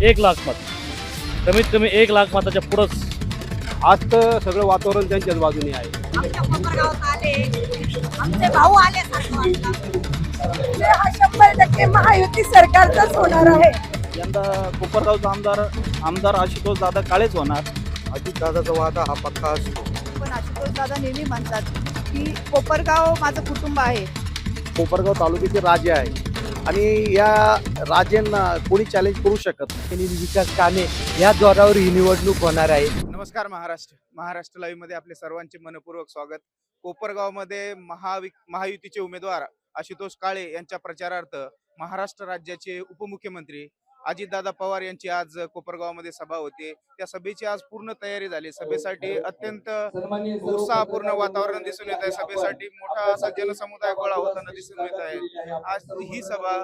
एक लाख मत कमीत कमी एक लाख मताच्या पुढंच आज तर सगळं वातावरण त्यांच्याच बाजूने आहे. आमच्या कोपरगावात आले. आमचे भाऊ आले सारखं वाटलं. हा शंभर टक्के महायुती सरकारचाच होणार आहे. यंदा कोपरगावचा आमदार आमदार आशुतोष दादा काळेच होणार. अजित दादाचा वादा हा पक्का असतो. पण आशुतोष दादा नेहमी म्हणतात की कोपरगाव माझं कुटुंब आहे. कोपरगाव तालुक्याचे राजे आहे. आणि या राजेंना कोणी चॅलेंज करू शकत नाही. विकास काने या जोरावर ही निवडणूक होणार आहे नमस्कार महाराष्ट्र महाराष्ट्र लाईव्हमध्ये आपले सर्वांचे मनपूर्वक स्वागत कोपरगावमध्ये महावि महायुतीचे उमेदवार आशुतोष काळे यांच्या प्रचारार्थ महाराष्ट्र राज्याचे उपमुख्यमंत्री अजितदादा पवार यांची आज कोपरगावमध्ये सभा होती. त्या सभेची आज पूर्ण तयारी झाली. सभेसाठी अत्यंत उत्साहपूर्ण वातावरण दिसून येत आहे. सभेसाठी मोठा असा जनसमुदाय गोळा होताना दिसून येत आहे. आज ही सभा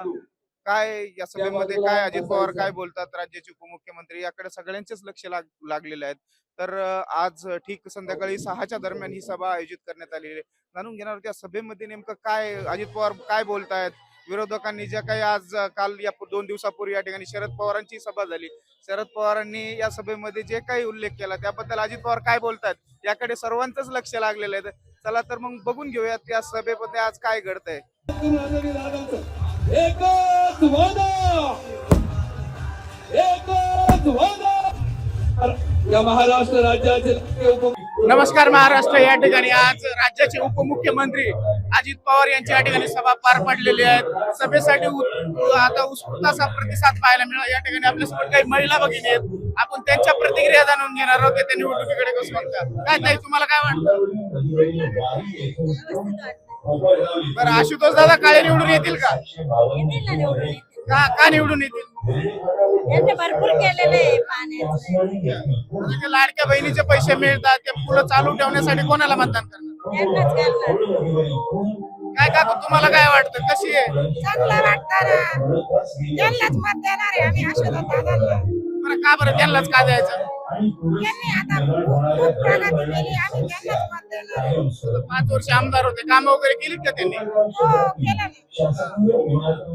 काय या सभेमध्ये काय अजित पवार काय बोलतात? राज्याचे उपमुख्यमंत्री याकडे सगळ्यांचेच लक्ष लाग लागलेलं आहे तर आज ठीक संध्याकाळी सहाच्या दरम्यान ही सभा आयोजित करण्यात आलेली आहे. जाणून घेणार त्या सभेमध्ये नेमकं काय अजित पवार काय बोलतायत? विरोधकांनी ज्या काही आज काल या दोन दिवसापूर्वी या ठिकाणी शरद पवारांची सभा झाली. शरद पवारांनी या सभेमध्ये जे काही उल्लेख केला त्याबद्दल अजित पवार काय बोलतायत याकडे सर्वांचंच लक्ष लागलेलं आहे. चला तर मग बघून घेऊयात या सभेमध्ये आज काय वादा या महाराष्ट्र राज्याचे नमस्कार महाराष्ट्र या ठिकाणी आज राज्याचे उपमुख्यमंत्री अजित पवार यांची या ठिकाणी सभा पार पडलेली आहे. सभेसाठी आता उत्स्फूर्त असा प्रतिसाद पाहायला मिळाला. या ठिकाणी आपल्यासोबत काही महिला भगिनी आहेत. आपण त्यांच्या प्रतिक्रिया जाणून घेणार आहोत. त्या निवडणुकीकडे कसं बघतात? काय ताई तुम्हाला काय वाटतं? बरं आशुतोष दादा काळे निवडून येतील का. का का निवडून येतील? भरपूर केलेले म्हणजे लाडक्या बहिणीचे पैसे मिळतात. ते पुढे चालू ठेवण्यासाठी कोणाला मतदान करणार? काय काकू तुम्हाला काय वाटतं? कशी आहे? चांगलं वाटतं ना. त्यांनाच मत देणार आहे आम्ही दादांना. बरं का बरं? त्यांनाच का द्यायचं? त्यांनी आता खूप खूप प्रगती केली आम्ही त्यांनाच मत देणार आहे. पाच वर्ष आमदार होते. काम वगैरे केलीत का त्यांनी? हो केलं ना.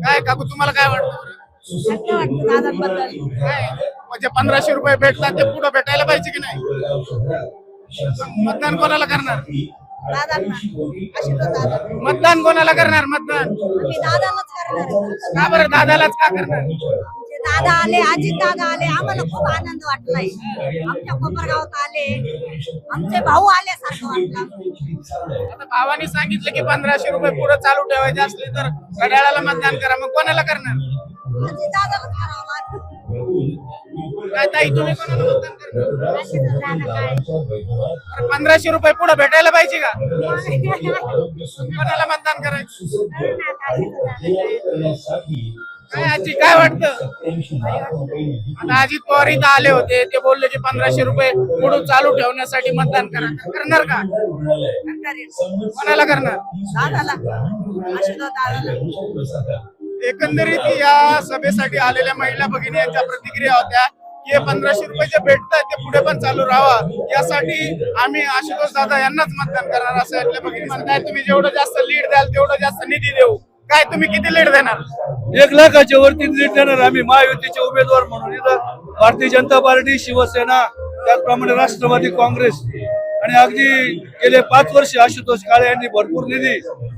काय काकू तुम्हाला काय वाटतं बरं? चांगलं वाटतं दादांबद्दल. काय? म्हणजे पंधराशे रुपये भेटतात ते पुढे भेटायला पाहिजे की नाही? मतदान कोणाला करणार? मतदान कोणाला करणार? मतदान. दादालाच करणार आहे. का बरं दादालाच का करणार? दादा आले अजित दादा आले आम्हाला खूप आनंद वाटलाय. आमच्या कोपरगावात आले. आमचे भाऊ आले सारखं वाटलं. आता भावानी सांगितलं की पंधराशे रुपये पुढे चालू ठेवायचे असले तर घड्याळाला मतदान करा. मग कोणाला करणार? अजित दादालाच करावं पंधराशे रुपये पुढे भेटायला पाहिजे का? कोणाला मतदान करायचं? काय आजी काय वाटतं? आता अजित पवार इथं आले होते ते बोलले की पंधराशे रुपये पुढे चालू ठेवण्यासाठी मतदान करा. करणार का? कोणाला करणार? दादाला. एकंदरीत या सभेसाठी आलेल्या महिला भगिनी यांच्या प्रतिक्रिया होत्या की हे पंधराशे रुपये जे भेटतात ते पुढे पण चालू राहावा. यासाठी आम्ही आशुतोष दादा यांनाच मतदान करणार असं यातल्या भगिनी म्हणताय तुम्ही जेवढं जास्त लीड द्याल तेवढं जास्त निधी देऊ. काय तुम्ही किती लीड देणार? एक लाखाच्या वरती लीड देणार आम्ही. महायुतीचे उमेदवार म्हणून. भारतीय जनता पार्टी शिवसेना त्याचप्रमाणे राष्ट्रवादी काँग्रेस. आणि अगदी गेले पाच वर्ष आशुतोष काळे यांनी भरपूर निधी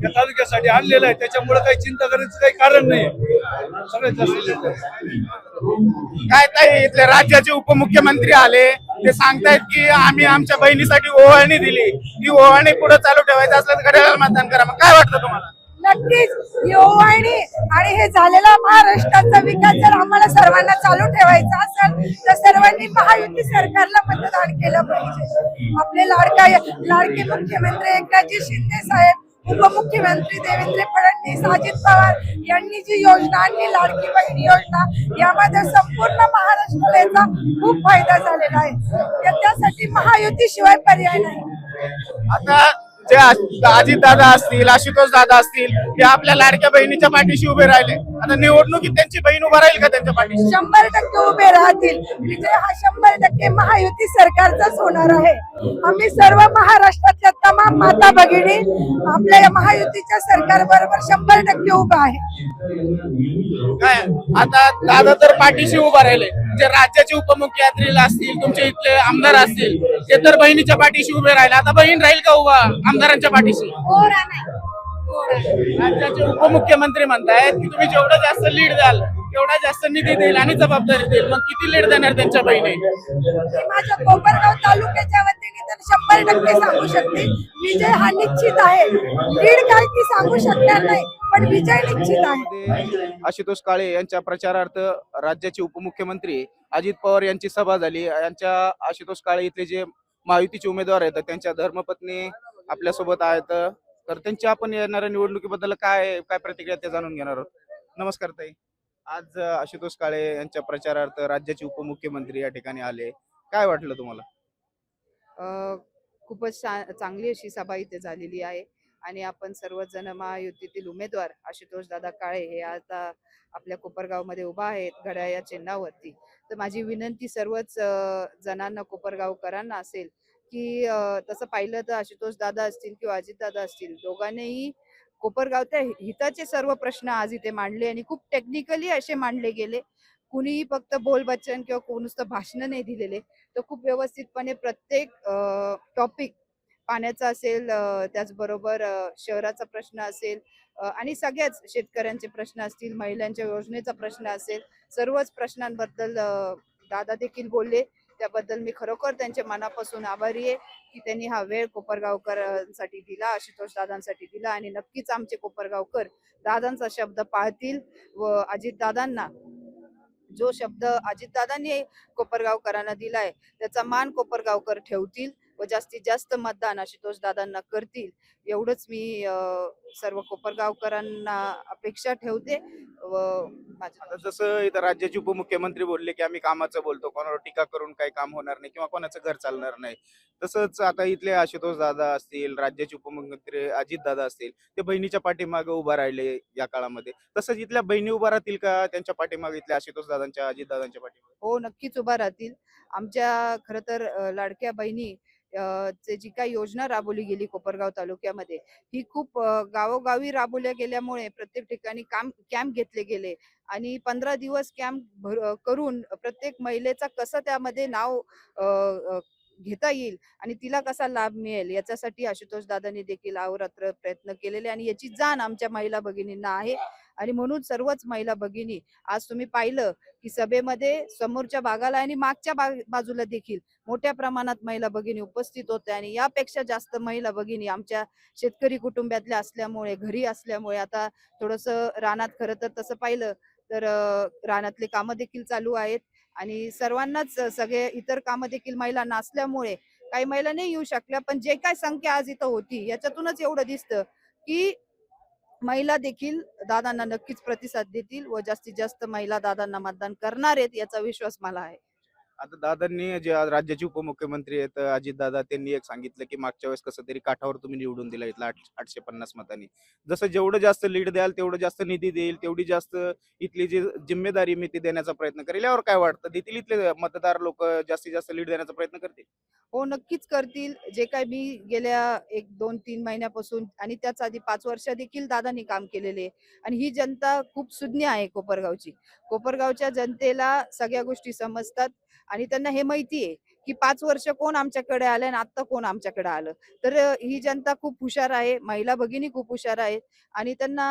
या तालुक्यासाठी आणलेला आहे. त्याच्यामुळे काही चिंता करायचं काही कारण नाही. सगळ्यात जास्त काय ताई इथले राज्याचे उपमुख्यमंत्री आले ते सांगतायत की आम्ही आमच्या बहिणीसाठी ओवाळणी दिली. ती ओवाळणी पुढे चालू ठेवायचं असलं तर मतदान करा. मग काय वाटतं तुम्हाला? नक्कीच. युवाणी आणि हे झालेला महाराष्ट्राचा विकास जर आम्हाला सर्वांना चालू ठेवायचा असेल तर सर्वांनी महायुती सरकारला मतदान केलं पाहिजे. आपले लाडका लाडके मुख्यमंत्री एकनाथजी शिंदे साहेब उपमुख्यमंत्री देवेंद्र फडणवीस अजित पवार यांनी जी योजना आणली लाडकी बहीण योजना यामध्ये संपूर्ण महाराष्ट्राला याचा खूप फायदा झालेला आहे. त्यासाठी महायुती शिवाय पर्याय नाही. आता जे अजित दादा असतील आशुतोष दादा असतील ते आपल्या लाडक्या बहिणीच्या पाठीशी उभे राहिले. आता निवडणुकीत त्यांची बहीण उभा राहील का त्यांच्या पाठीशी? शंभर टक्के उभे राहतील. विजय हा शंभर टक्के महायुती सरकारचाच होणार आहे. आम्ही सर्व महाराष्ट्रातल्या तमाम माता भगिनी आपल्या या महायुतीच्या सरकार बरोबर शंभर टक्के उभा आहे. काय? आता दादा तर पाठीशी उभा राहिले. जे राज्याचे उपमुख्यमंत्री असतील तुमचे इथले आमदार असतील ते तर बहिणीच्या पाठीशी उभे राहिले आता बहीण राहील का उभा आमदारांच्या पाठीशी. राज्याचे उपमुख्यमंत्री म्हणतायत की तुम्ही जेवढं जास्त लीड द्याल तेवढा जास्त निधी देईल आणि जबाबदारी देईल. मग किती लीड देणार त्यांच्या बहिणी? माझ्या कोपरगाव तालुक्याच्या वतीने तर शंभर टक्के सांगू शकते. विजय हा निश्चित आहे. लीड काय ती सांगू शकणार नाही पण विजय निश्चित आहे. आशुतोष काळे यांच्या प्रचारार्थ राज्याचे उपमुख्यमंत्री अजित पवार यांची सभा झाली. यांच्या आशुतोष काळे इथले जे महायुतीचे उमेदवार आहेत त्यांच्या धर्मपत्नी आपल्यासोबत आहेत. तर त्यांची आपण येणाऱ्या निवडणुकीबद्दल काय काय प्रतिक्रिया ते जाणून घेणार आहोत. नमस्कार ताई. आज आशुतोष काळे यांच्या प्रचारार्थ राज्याचे उपमुख्यमंत्री या ठिकाणी आले. काय वाटलं तुम्हाला? अ, खूपच छान चांगली अशी सभा इथे झालेली आहे. आणि आपण सर्वजण महायुतीतील उमेदवार आशुतोष दादा काळे हे आता आपल्या कोपरगावमध्ये उभा आहेत घड्याळ या चिन्हावरती. तर माझी विनंती सर्वच अ, जणांना कोपरगावकरांना असेल की अ, तसं पाहिलं तर आशुतोष दादा असतील किंवा अजित दादा असतील दोघांनीही कोपरगावच्या हिताचे सर्व प्रश्न आज इथे मांडले आणि खूप टेक्निकली असे मांडले गेले. कुणीही फक्त बोल बच्चन किंवा कोण नुसतं भाषण नाही दिलेले. तर खूप व्यवस्थितपणे प्रत्येक टॉपिक पाण्याचा असेल त्याचबरोबर शहराचा प्रश्न असेल आणि सगळ्याच शेतकऱ्यांचे प्रश्न असतील महिलांच्या योजनेचा प्रश्न असेल सर्वच प्रश्नांबद्दल दादा देखील बोलले. त्याबद्दल मी खरोखर त्यांच्या मनापासून आभारी आहे की त्यांनी हा वेळ कोपरगावकरांसाठी दिला आशुतोष दादांसाठी दिला आणि नक्कीच आमचे कोपरगावकर दादांचा शब्द पाहतील व अजित दादांना जो शब्द अजितदादांनी कोपरगावकरांना दिलाय त्याचा मान कोपरगावकर ठेवतील. व जास्तीत जास्त मतदान आशुतोष दादांना करतील. एवढंच मी सर्व कोपरगावकरांना अपेक्षा ठेवते व जसं इथं राज्याचे उपमुख्यमंत्री बोलले की आम्ही कामाचं बोलतो कोणावर टीका करून काही काम होणार नाही किंवा कोणाचं घर चालणार नाही. तसंच आता इथले आशुतोष दादा असतील राज्याचे उपमुख्यमंत्री अजित दादा असतील ते बहिणीच्या पाठीमागे उभा राहिले या काळामध्ये. तसंच इथल्या बहिणी उभा राहतील का त्यांच्या पाठीमागे इथल्या आशुतोष दादांच्या अजित दादांच्या पाठीमागे? हो नक्कीच उभा राहतील. आमच्या खर तर लाडक्या बहिणी चे जी काही योजना राबवली गेली कोपरगाव तालुक्यामध्ये ही खूप गावोगावी राबवल्या गेल्यामुळे प्रत्येक ठिकाणी काम कॅम्प घेतले गेले आणि पंधरा दिवस कॅम्प करून प्रत्येक महिलेचा कसं त्यामध्ये नाव घेता येईल आणि तिला कसा लाभ मिळेल याच्यासाठी आशुतोष दादांनी देखील अहोरात्र प्रयत्न केलेले आणि याची जाण आमच्या महिला भगिनींना आहे. आणि म्हणून सर्वच महिला भगिनी आज तुम्ही पाहिलं की सभेमध्ये समोरच्या भागाला आणि मागच्या बा- बाजूला देखील मोठ्या प्रमाणात महिला भगिनी उपस्थित होत्या आणि यापेक्षा जास्त महिला भगिनी आमच्या शेतकरी कुटुंबातल्या असल्यामुळे घरी असल्यामुळे आता थोडस रानात खरं तर तसं पाहिलं तर रानातले कामं देखील चालू आहेत आणि सर्वांनाच सगळे इतर कामं देखील महिला नसल्यामुळे काही महिला नाही येऊ शकल्या पण जे काय संख्या आज इथं होती याच्यातूनच एवढं दिसतं की महिला देखील दादांना नक्कीच प्रतिसाद देतील व जास्तीत जास्त महिला दादांना मतदान करणार आहेत याचा विश्वास मला आहे. आता दादांनी जे आज राज्याचे उपमुख्यमंत्री आहेत अजित दादा त्यांनी एक सांगितलं की मागच्या वेळेस कसं तरी काठावर तुम्ही निवडून दिला इथला आठ- आठशे पन्नास मतांनी. जसं जेवढं जास्त लीड द्याल तेवढं जास्त निधी देईल तेवढी जास्त इथली जी जिम्मेदारी मी ती देण्याचा प्रयत्न करेल. यावर काय वाटतं? देतील इथले मतदार लोक जास्तीत जास्त लीड देण्याचा प्रयत्न करतील? हो नक्कीच करतील. जे काय मी गेल्या एक दोन तीन महिन्यापासून आणि त्याच आधी पाच वर्ष देखील दादांनी काम केलेले आणि ही जनता खूप सुज्ञ आहे कोपरगावची. कोपरगावच्या जनतेला सगळ्या गोष्टी समजतात. आणि त्यांना हे माहिती आहे की पाच वर्ष कोण आमच्याकडे आलं आणि आता कोण आमच्याकडे आलं. तर ही जनता खूप हुशार आहे महिला भगिनी खूप हुशार आहेत आणि त्यांना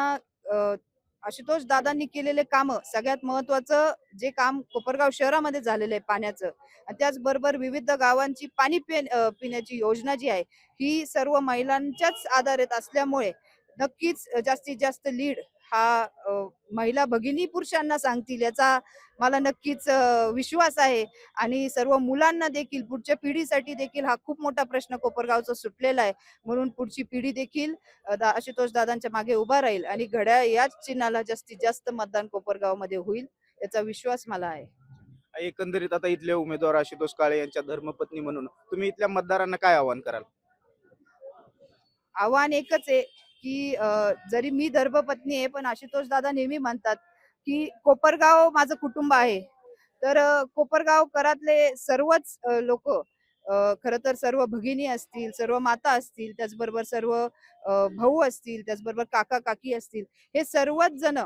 आशुतोष दादांनी केलेले काम सगळ्यात महत्वाचं जे काम कोपरगाव शहरामध्ये झालेलं आहे पाण्याचं आणि त्याचबरोबर विविध गावांची पाणी पिण्याची योजना जी आहे ही सर्व महिलांच्याच आधारित असल्यामुळे नक्कीच जास्तीत जास्त लीड हा महिला भगिनी पुरुषांना सांगतील याचा मला नक्कीच विश्वास आहे. आणि सर्व मुलांना देखील पुढच्या पिढीसाठी देखील हा खूप मोठा प्रश्न कोपरगावचा सुटलेला आहे. म्हणून पुढची पिढी देखील दा- आशुतोष दादांच्या मागे उभा राहील आणि घड्याळ याच चिन्हाला जास्तीत जास्त मतदान कोपरगावमध्ये होईल याचा विश्वास मला आहे. एकंदरीत आता इथले उमेदवार आशुतोष काळे यांच्या धर्मपत्नी म्हणून तुम्ही इथल्या मतदारांना काय आवाहन कराल? आव्हान एकच आहे की जरी मी धर्मपत्नी आहे पण आशुतोष दादा नेहमी म्हणतात की कोपरगाव माझं कुटुंब आहे. तर कोपरगाव करातले सर्वच लोक खर तर सर्व भगिनी असतील सर्व माता असतील त्याचबरोबर सर्व भाऊ असतील त्याचबरोबर काका काकी असतील हे सर्वच जण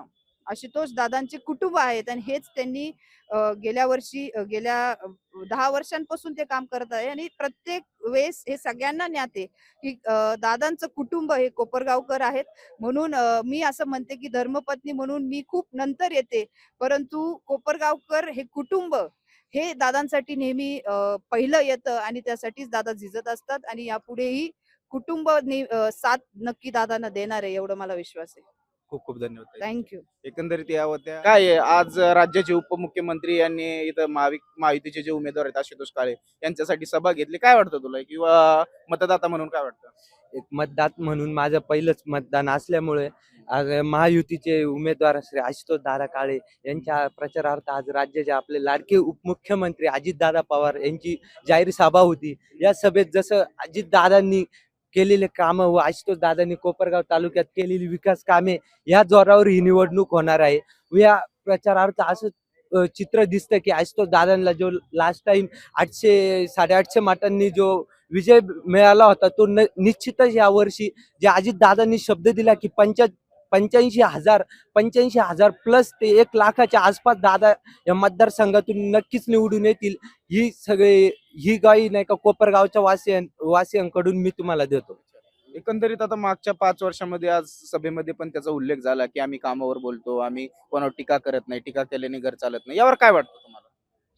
आशुतोष दादांचे कुटुंब आहेत आणि हेच त्यांनी गेल्या वर्षी गेल्या दहा वर्षांपासून ते काम करत आहे आणि प्रत्येक वेळेस हे सगळ्यांना ज्ञाते की दादांचं कुटुंब हे कोपरगावकर आहेत. म्हणून मी असं म्हणते की धर्मपत्नी म्हणून मी खूप नंतर येते. परंतु कोपरगावकर हे कुटुंब हे दादांसाठी नेहमी पहिलं येतं आणि त्यासाठीच दादा झिजत असतात आणि यापुढेही कुटुंब साथ नक्की दादांना देणार आहे एवढं मला विश्वास आहे. खूप खूप धन्यवाद ताई. थँक्यू. एकंदरीत या होत्या. काय आहे, आज राज्याचे उपमुख्यमंत्री यांनी इथं महावि महायुतीचे जे उमेदवार आहेत आशुतोष काळे यांच्यासाठी सभा घेतली. काय वाटतं तुला? किंवा मतदाता म्हणून काय वाटतं? एक मतदात म्हणून माझं पहिलंच मतदान असल्यामुळे आज महायुतीचे उमेदवार श्री आशुतोष दादा काळे यांच्या प्रचारार्थ आज राज्याचे आपले लाडके उपमुख्यमंत्री अजितदादा पवार यांची जाहीर सभा होती. या सभेत जसं अजितदादांनी केलेले कामं व आशुतोष दादांनी कोपरगाव तालुक्यात केलेली विकास कामे या जोरावर ही निवडणूक होणार आहे. या प्रचारार्थ असं चित्र दिसतं की आशुतोष दादांना जो लास्ट टाइम आठशे साडेआठशे मतांनी जो विजय मिळाला होता तो न निश्चितच या वर्षी जे अजित दादांनी शब्द दिला की पंचायत पंच्याऐंशी हजार पंच्याऐंशी हजार प्लस ते एक लाखाच्या आसपास दादा या मतदारसंघातून नक्कीच निवडून येतील. ही सगळे ही गाई नाही का कोपरगावच्या वासियां वासियांकडून मी तुम्हाला देतो. एकंदरीत आता मागच्या पाच वर्षामध्ये आज सभेमध्ये पण त्याचा उल्लेख झाला की आम्ही कामावर बोलतो आम्ही कोणावर टीका करत नाही टीका केल्याने घर चालत नाही. यावर काय वाटतं तुम्हाला?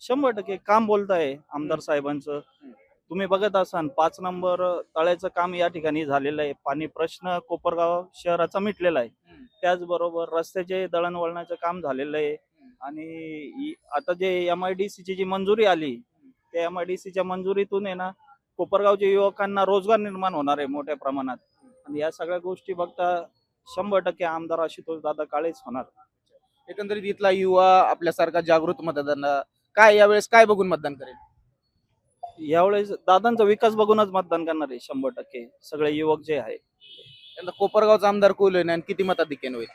शंभर टक्के काम बोलताय आमदार साहेबांचं. तुम्ही बघत असाल पाच नंबर तळ्याचं काम या ठिकाणी झालेलं आहे. पाणी प्रश्न कोपरगाव शहराचा मिटलेला आहे. त्याचबरोबर रस्त्याचे दळणवळणाचं काम झालेलं आहे. आणि आता जे एम आय डी सीची जी मंजुरी आली त्या एम आय डी सीच्या मंजुरीतून आहे ना कोपरगावच्या युवकांना रोजगार निर्माण होणार आहे मोठ्या प्रमाणात. आणि या सगळ्या गोष्टी बघता शंभर टक्के आमदार आशुतोष दादा काळेच होणार. एकंदरीत इथला युवा आपल्यासारखा जागृत मतदान काय यावेळेस काय बघून मतदान करेल? यावेळेस दादांचा विकास बघूनच मतदान करणार आहे शंभर टक्के. सगळे युवक जे आहे यंदा कोपरगावचा आमदार कोल होईल आणि किती मताधिक्याने होईल?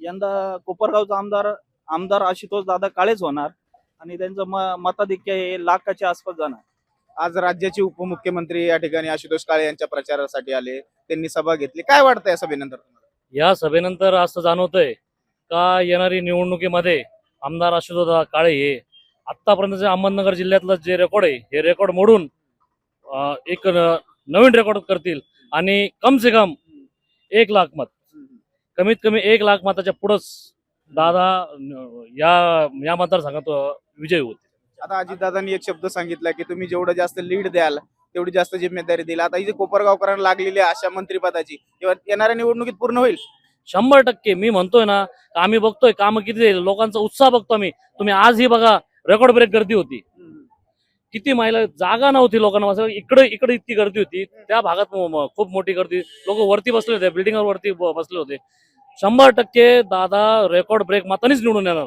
यंदा कोपरगावचा आमदार आमदार आशुतोष दादा काळेच होणार आणि त्यांचं म- मताधिक्य हे लाखाच्या आसपास जाणार. आज राज्याचे उपमुख्यमंत्री या ठिकाणी आशुतोष काळे यांच्या प्रचारासाठी आले. त्यांनी सभा घेतली. काय वाटतं या सभेनंतर तुम्हाला? या सभेनंतर असं जाणवतंय का येणारी निवडणुकीमध्ये आमदार आशुतोष काळे हे आतापर्यंतचे अहमदनगर जिल्ह्यातलं जे रेकॉर्ड आहे हे रेकॉर्ड मोडून एक नवीन रेकॉर्ड करतील. आणि कम से कम एक लाख मत. कमीत कमी एक लाख मताच्या पुढंच दादा या या मतदारसंघात विजयी होते आता अजितदादांनी एक शब्द सांगितला की तुम्ही जेवढं जास्त लीड द्याल तेवढी जास्त जिम्मेदारी दिली. आता जी कोपरगावकरांना लागलेली आहे अशा मंत्रिपदाची. येणाऱ्या निवडणुकीत पूर्ण होईल. शंभर टक्के. मी म्हणतोय ना आम्ही बघतोय काम किती लोकांचा उत्साह बघतो आम्ही. तुम्ही आजही बघा रेकॉर्ड ब्रेक गर्दी होती. किती महिला जागा नव्हती लोकांना असं इकडे इकडे इतकी गर्दी होती. त्या भागात म- म- खूप मोठी गर्दी. लोक वरती बसले होते बिल्डिंग वरती बसले होते. शंभर टक्के दादा रेकॉर्ड ब्रेक मातानीच निवडून येणार.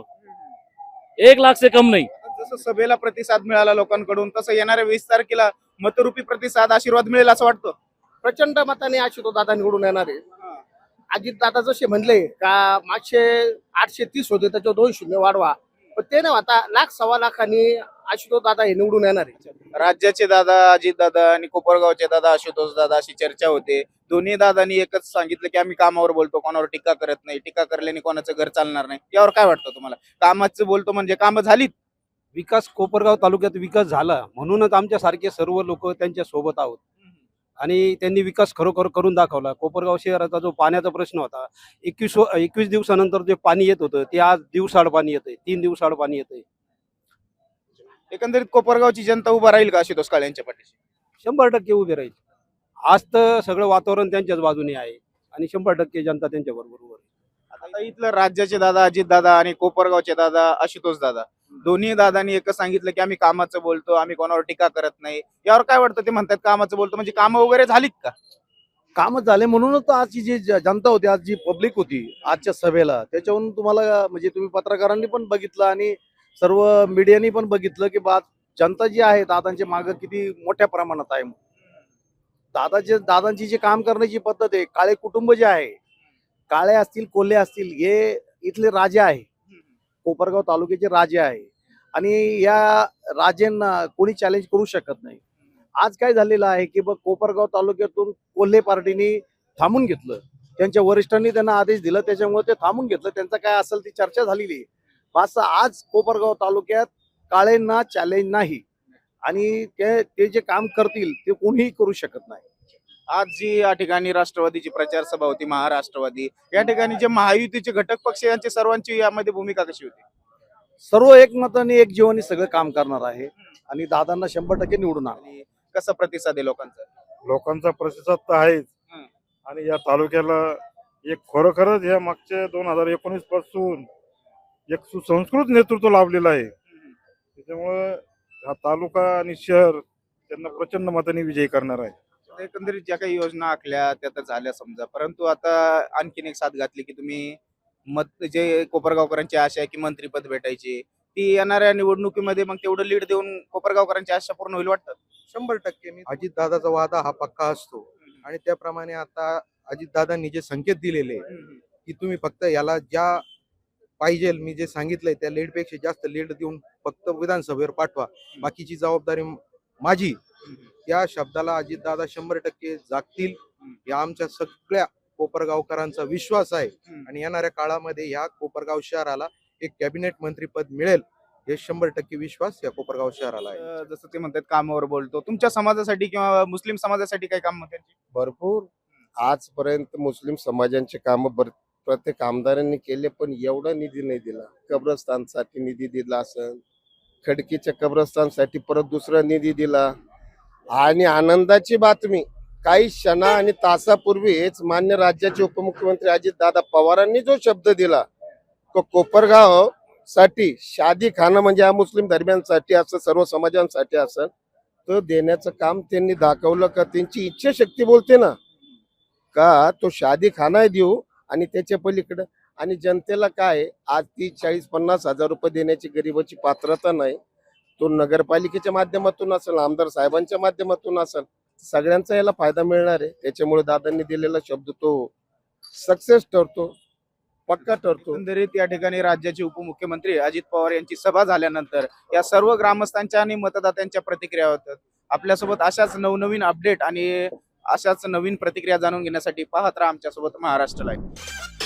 एक लाख से कम नाही. जसं सभेला प्रतिसाद मिळाला लोकांकडून तसं येणाऱ्या वीस तारखेला मतरूपी प्रतिसाद आशीर्वाद मिळेल असं वाटतं. प्रचंड मताने आशुतोष दादा निवडून येणार आहे. अजित दादा जसे म्हणले का मागचे आठशे तीस होते त्याच्यावर दोन शून्य वाढवा. पण ते नाही आता लाख सव्वा लाखांनी आशुतोष दादा हे निवडून येणार आहे. राज्याचे दादा अजित दादा आणि कोपरगावचे दादा आशुतोष दादा अशी चर्चा होते. दोन्ही दादांनी एकच सांगितलं की आम्ही कामावर बोलतो कोणावर टीका करत नाही. टीका करल्याने कोणाचं घर चालणार नाही. यावर काय वाटतं तुम्हाला? कामाचं बोलतो म्हणजे कामं झालीत? विकास कोपरगाव तालुक्यात विकास झाला. म्हणूनच आमच्यासारखे सर्व लोक त्यांच्यासोबत आहोत. आणि त्यांनी विकास खरोखर करून दाखवला. कोपरगाव शहराचा जो पाण्याचा प्रश्न होता एकवीस एकवीस दिवसानंतर जे पाणी येत होतं ते आज दिवसाड पाणी येतंय. तीन दिवसाड पाणी येतंय. एकंदरीत कोपरगावची जनता उभा राहील का आशुतोष काळे यांच्या पाठीशी? शंभर टक्के उभे राहील. आज तर सगळं वातावरण त्यांच्याच बाजूने आहे आणि शंभर टक्के जनता त्यांच्या बरोबर उभं राहील. आता इथलं राज्याचे दादा अजित दादा आणि कोपरगावचे दादा आशुतोष दादा. दोन्ही दादांनी एकच सांगितलं की आम्ही कामाचं बोलतो आम्ही कोणावर टीका करत नाही. यावर काय वाटतं ते म्हणतात कामाचं बोलतो म्हणजे कामं वगैरे झालीत का? कामच झाले म्हणूनच आजची जी ज- जनता होती आज जी पब्लिक होती आजच्या सभेला त्याच्यावरून तुम्हाला म्हणजे तुम्ही पत्रकारांनी पण बघितलं आणि सर्व मीडियानी पण बघितलं की बा जनता जी आहे दादांच्या मागं किती मोठ्या प्रमाणात आहे दादाचे दादांची जी काम करण्याची पद्धत आहे काळे कुटुंब जे आहे काळे असतील कोल्हे असतील हे इथले राजे आहे. कोपरगाव तालुक्याचे राजे आहे. आणि या राजेंना कोणी चॅलेंज करू शकत नाही. आज काय झालेलं आहे की बघ कोपरगाव तालुक्यातून कोल्हे पार्टीने थांबून घेतलं. त्यांच्या वरिष्ठांनी त्यांना आदेश दिला त्याच्यामुळे ते थांबून घेतलं. त्यांचा काय असेल ती चर्चा झालेली आहे. आज कोपरगाव तालुक्यात काळेंना चॅलेंज नाही. आणि ते ते जे काम करतील ते कोणीही करू शकत नाही. आज जी या ठिकाणी राष्ट्रवादीची प्रचार सभा होती महाराष्ट्रवादी या ठिकाणी जे महायुतीचे घटक पक्ष यांची सर्वांची यामध्ये भूमिका कशी होती? सर्व एकमताने एक जीवानी सगळं काम करणार आहे आणि दादांना शंभर टक्के निवडून आणि कसा प्रतिसाद आहे लोकांचा? लोकांचा प्रतिसाद तर आहेच. हं. आणि या तालुक्याला एक खरोखरच या मागच्या दोन हजार एकोणीसपासून एक सुसंस्कृत नेतृत्व लाभलेलं आहे. त्याच्यामुळं हा तालुका आणि शहर त्यांना प्रचंड मताने विजयी करणार आहे. एकंदरीत ज्या काही योजना आखल्या त्या तर झाल्या समजा. परंतु आता आणखीन एक साथ घातली की तुम्ही मत जे कोपरगावकरांची आशा आहे की मंत्रीपद भेटायची ती येणाऱ्या निवडणुकीमध्ये मग तेवढं लीड देऊन कोपरगावकरांची आशा पूर्ण होईल वाटतं? शंभर टक्के. मी अजितदादाचा वादा हा पक्का असतो. आणि त्याप्रमाणे आता अजितदादांनी जे संकेत दिलेले की तुम्ही फक्त याला ज्या पाहिजे मी जे सांगितलंय त्या लीडपेक्षा जास्त लीड देऊन फक्त विधानसभेवर पाठवा. बाकीची जबाबदारी माझी. या शब्दाला अजितदादा शंभर टक्के जागतील. या आमच्या सगळ्या कोपरगावकरांचा विश्वास आहे. आणि येणाऱ्या काळामध्ये या कोपरगाव शहराला एक कॅबिनेट मंत्रीपद मिळेल हे शंभर टक्के विश्वास या कोपरगाव शहराला आहे. जसं ते म्हणतात कामावर बोलतो. तुमच्या समाजासाठी किंवा मुस्लिम समाजासाठी काही काम भरपूर. आजपर्यंत मुस्लिम समाजांचे काम प्रत्येक आमदारांनी केले पण एवढा निधी नाही दिला. कब्रस्तानसाठी निधी दिला असेल खडकीच्या कब्रस्तानसाठी परत दुसरा निधी दिला. आणि आनंदाची बातमी काही क्षणा आणि तासापूर्वीच मान्य राज्याचे उपमुख्यमंत्री अजितदादा पवारांनी जो शब्द दिला तो कोपरगावसाठी शादी खाना म्हणजे मुस्लिम धर्मियांसाठी असं सर्व समाजांसाठी असं तो देण्याचं काम त्यांनी दाखवलं का? त्यांची इच्छाशक्ती बोलते ना. का? तो शादी खाना देऊ आणि त्याच्या पलीकडं. आणि जनतेला काय? आज ती चाळीस पन्नास हजार रुपये देण्याची गरिबाची पात्रता नाही. तो नगरपालिकेच्या माध्यमातून असेल आमदार साहेबांच्या माध्यमातून असेल सगळ्यांचा याला फायदा मिळणार आहे. त्याच्यामुळे दादांनी दिलेला शब्द तो सक्सेस ठरतो पक्का ठरतो. एकंदरीत या ठिकाणी राज्याचे उपमुख्यमंत्री अजित पवार यांची सभा झाल्यानंतर या सर्व ग्रामस्थांच्या आणि मतदात्यांच्या प्रतिक्रिया होतात आपल्यासोबत अशाच नवनवीन अपडेट आणि अशाच नवीन प्रतिक्रिया जाणून घेण्यासाठी पाहत राहा आमच्यासोबत महाराष्ट्र लाईव्ह